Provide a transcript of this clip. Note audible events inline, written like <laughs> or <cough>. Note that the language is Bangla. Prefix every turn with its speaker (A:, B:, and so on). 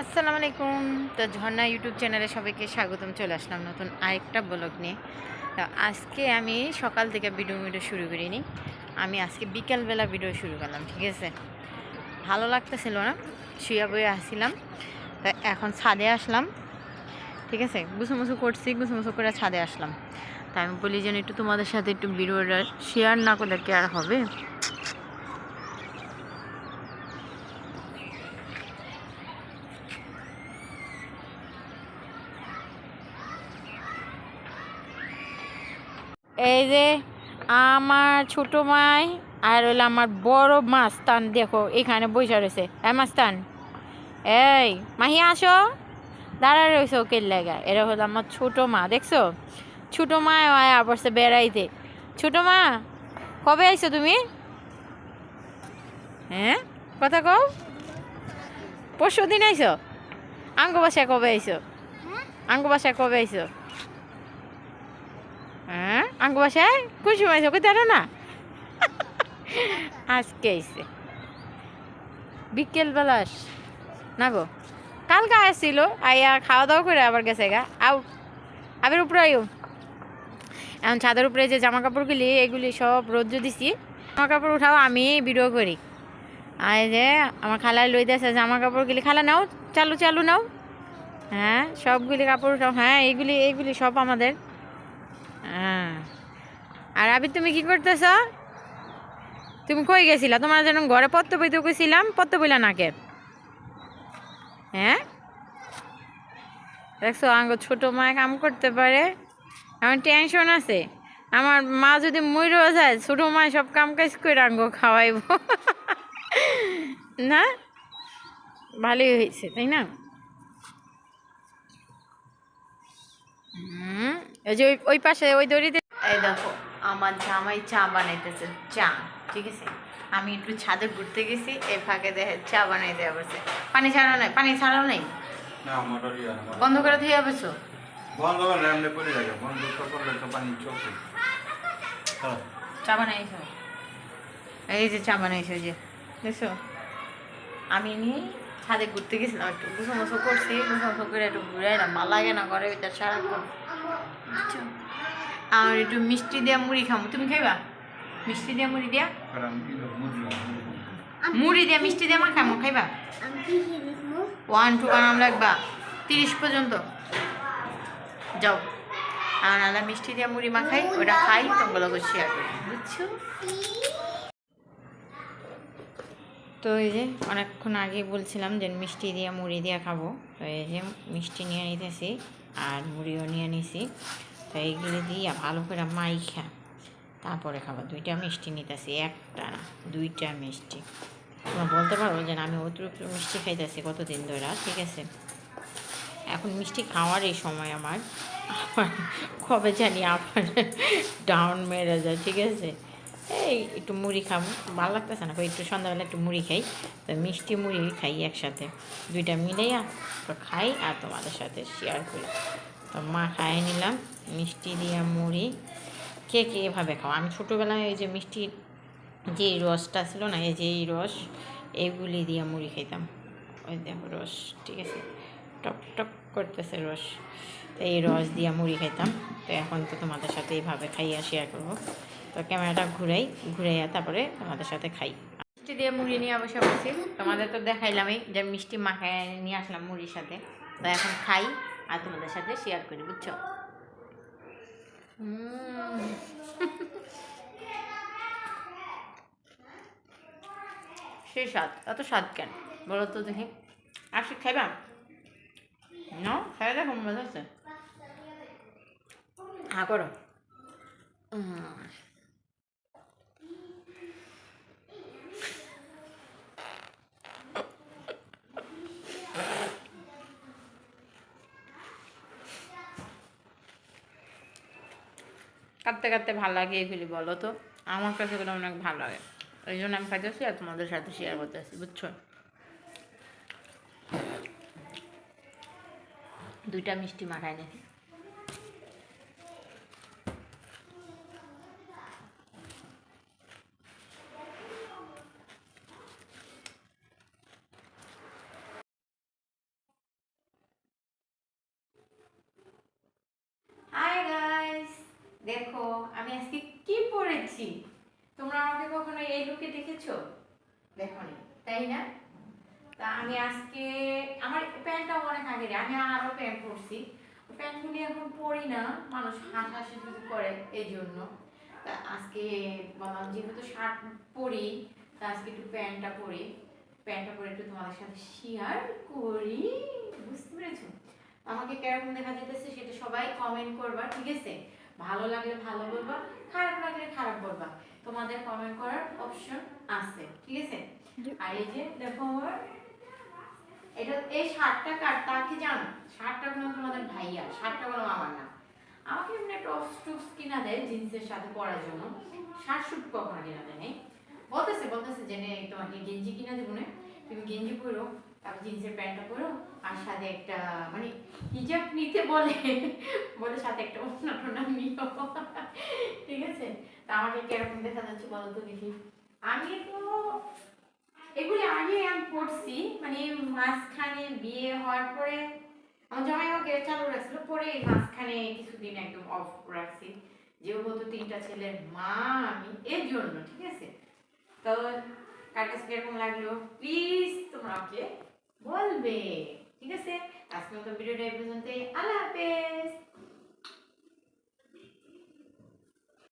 A: আসসালামু আলাইকুম। তো ঝর্ণা ইউটিউব চ্যানেলে সবাইকে স্বাগতম। চলে আসলাম নতুন আরেকটা ব্লগ নিয়ে। তো আজকে আমি সকাল থেকে ভিডিও ভিডিও শুরু করিনি। আমি আজকে বিকালবেলা ভিডিও শুরু করলাম, ঠিক আছে? ভালো লাগতেছিল না, শুয়ে বয়ে আসছিলাম। তো এখন ছাদে আসলাম, ঠিক আছে? গুছু মুছু করছি গুছু মুছু করে ছাদে আসলাম। তা আমি বলি যেন একটু তোমাদের সাথে একটু ভিডিওটা শেয়ার না করলে কি আর হবে? এই যে আমার ছোট মাই আর হলো আমার বড় মাস্তান দেখো এখানে বসে রয়েছে। এ মাস্তান এই মাহি আসো। দাঁড়া রয়েছে ওকে লেগা। এরা হলো আমার ছোট মা দেখছ? ছোট মা আয়া পড়ছে বেড়াইতে। ছোট মা কবে আইছো তুমি? হ্যাঁ? কথা কও। পরশু দিন আইছো? আঙ্গ বাসায় কবে আইছো? আঙ্গ বাসায় কবে আইছো? হ্যাঁ? আঙ্গ বাসায়? কোন সময় আইছো কই না। আজকে আইছে বিকেলবেলা না গো, কালকে আসছিল আইয়া খাওয়া দাওয়া করে আবার গেছে গা। আউ, আবার উপরে আইও এখন ছাদের উপরে যে জামা কাপড়গুলি এগুলি সব রোদ্র দিছি। জামা কাপড় উঠাও, আমি ভিডিও করি। আর যে, আমার খালায় লই দিয়েছে জামা কাপড়গুলি খালা নাও, চালু চালু নাও। হ্যাঁ সবগুলি কাপড় সব হ্যাঁ এইগুলি এইগুলি সব আমাদের। হ্যাঁ আর আবি তুমি কি করতেছ? তুমি কই গেছিলা? তোমার যেন ঘরে পত্র বইতে গেছিলাম, পত্র বইলা নাকে হ্যাঁ? দেখছ, আঙ্গ ছোট মা কাম করতে পারে। আমার টেনশন আছে। আমার মা যদি মরেও যায়, ছোট মা সব কাম কাজ করে আঙ্গ খাওয়াইব। <laughs> না? ভালোই হয়েছে, তাই না? এই যে ওই পাশে ওই দড়িতে এই দেখো আমার জামাই চা বানাইতেছে চা ঠিক আছে? আমি একটু ছাদে ঘুরতে গেছি এই ফাঁকে দেখে চা বানাই দেওয়া বসে। পানি ছাড়াও নাই পানি ছাড়াও নেই?
B: না মোটর ইয়া
A: বন্ধ করে দিয়ে বসো।
B: বন্ধ করলে এমনি পড়ে যাবে বন্ধ করলে তো পানি চোখে
A: চা বানাইছো? এই যে চা বানাইছো যে দেখছ? আমি নিয়ে ছাদে ঘুরতে গেছিলাম একটু গুছো মুছো করছি গুছো মুছো করে একটু ঘুরে না ভালো লাগে না ঘরে ভিতর সারাক্ষণ। বুঝছ? আমার একটু মিষ্টি দিয়া মুড়ি খাব তুমি খাইবা? মিষ্টি দিয়া মুড়ি দিয়া? মুড়ি দিয়া মিষ্টি দিয়া আমার খামো, খাইবা? ওয়ান টু ওয়ান লাগবা তিরিশ পর্যন্ত। যাও। আর নাহলে মিষ্টি দিয়া মুড়ি মাখাই, ওটা খাই তোমগুলো শেয়ার করি, বুঝছ? তো এই যে, অনেকক্ষণ আগে বলছিলাম যে মিষ্টি দিয়া মুড়ি দিয়া খাব। তো এই যে, মিষ্টি নিয়ে নিতেছি আর মুড়িও নিয়ে নিছি। তো এইগুলো দিয়ে ভালো করে মাইখা তারপরে খাবার দুইটা মিষ্টি নিতেছি, একটা না, দুইটা মিষ্টি। তোমরা বলতে পারব যে আমি অতিরিক্ত মিষ্টি খাইতেছি কতদিন ধরে, ঠিক আছে? এখন মিষ্টি খাওয়ার এই সময় আমার। আবার কবে জানি আবার ডাউন মেরে যায়, ঠিক আছে? এই, একটু মুড়ি খাব। ভালো লাগতেছে না একটু সন্ধ্যাবেলা একটু মুড়ি খাই। তো মিষ্টি মুড়ি খাই একসাথে। দুইটা মিলাইয়া তো খাই আর তোমাদের সাথে শেয়ার করি। তো মা খাই নিলাম, মিষ্টি দিয়া মুড়ি। কে কে এভাবে খাও? আমি ছোটোবেলায় এই যে মিষ্টির যে রসটা ছিল না, এই যে এই রস এইগুলি দিয়ে মুড়ি খাইতাম। ওই দেখো রস, ঠিক আছে? টক টক করতেছে রস। তো এই রস দিয়ে মুড়ি খাইতাম। তো এখন তো তোমাদের সাথে এইভাবে খাইয়া শেয়ার করব। তো ক্যামেরাটা ঘুরাই, ঘুরাইয়া তারপরে তোমাদের সাথে খাই। মিষ্টি দিয়ে মুড়ি নিয়ে অবশ্য বসি তোমাদের তো দেখাইলামই যে মিষ্টি মাখায় নিয়ে আসলাম মুড়ির সাথে। তো এখন খাই আর তোমাদের সাথে শেয়ার করি, বুঝছ। সেই স্বাদ, এত স্বাদ কেন? বলো তো দেখি। আসি খাইবা? না খাই দেখো, মজা আছে হ্যাঁ করো। কাঁদতে কাঁদতে ভালো লাগে এগুলি, বলো তো? আমার কাছে এগুলো অনেক ভালো লাগে। এই জন্য আমি খাইতেছি আর তোমাদের সাথে শেয়ার করতে করতেছি বুঝছ? দুইটা মিষ্টি মাখায় নিয়েছি দেখো, আমি আজকে কি পরেছি তোমরা আমাকে কখনো এই লুকে দেখেছ? দেখোনি, তাই না? তা আমি আজকে, আমার প্যান্টটা অনেক আগে আমি আরও প্যান্ট পরছি। প্যান্টগুলি এখন পরি না, মানুষ হাসাহাসি যদি করে এই জন্য তা আজকে বললাম, যেহেতু শার্ট পরি, তা আজকে একটু প্যান্টটা পরি। প্যান্টটা পরে একটু তোমাদের সাথে শেয়ার করি, বুঝতে পেরেছ? আমাকে কেমন দেখা যেতেছে সেটা সবাই কমেন্ট করবা, ঠিক আছে? ভালো লাগলে ভালো বলবা খারাপ লাগলে খারাপ বলবা। তোমাদের কমেন্ট করার অপশন আছে ঠিক আছে? আর এই যে দেখো আমার এটা এই শার্টটা কার তা কি জানো? শার্টটা কোনো তোমাদের ভাইয়া শার্টটা কোনো আমার না। আমাকে এমনি টপস টুপস কিনা দেয় জিন্সের সাথে পরার জন্য। শার্ট শুট কখনো কিনা দেয় নেই। বলতেছে বলতেছে যে নে তোমাকে গেঞ্জি কিনা দেবো না। তুমি গেঞ্জি পরো জিন্সের প্যান্টটা পরো, আর সাথে একটা মানে হিজাব নিতে বলে বলে সাথে একটা টোনা নিও। ঠিক আছে? তা আমাকে কীরকম দেখা যাচ্ছে বলো তো দেখি। আমি তো, এগুলি আগে আমি পড়ছি মানে মাঝখানে বিয়ে হওয়ার পরে, আমার জামাই আমাকে চালু রাখছিল, পরে মাঝখানে কিছুদিন একদম অফ রাখছি। যেহেতু তিনটা ছেলের মা, আমি এর জন্য, ঠিক আছে? তো কার কাছে কীরকম লাগল? প্লিজ তোমরা ওকে বলবে ঠিক আছে আজকে মতো ভিডিওটা এই পর্যন্তই আল্লাহ হাফেজ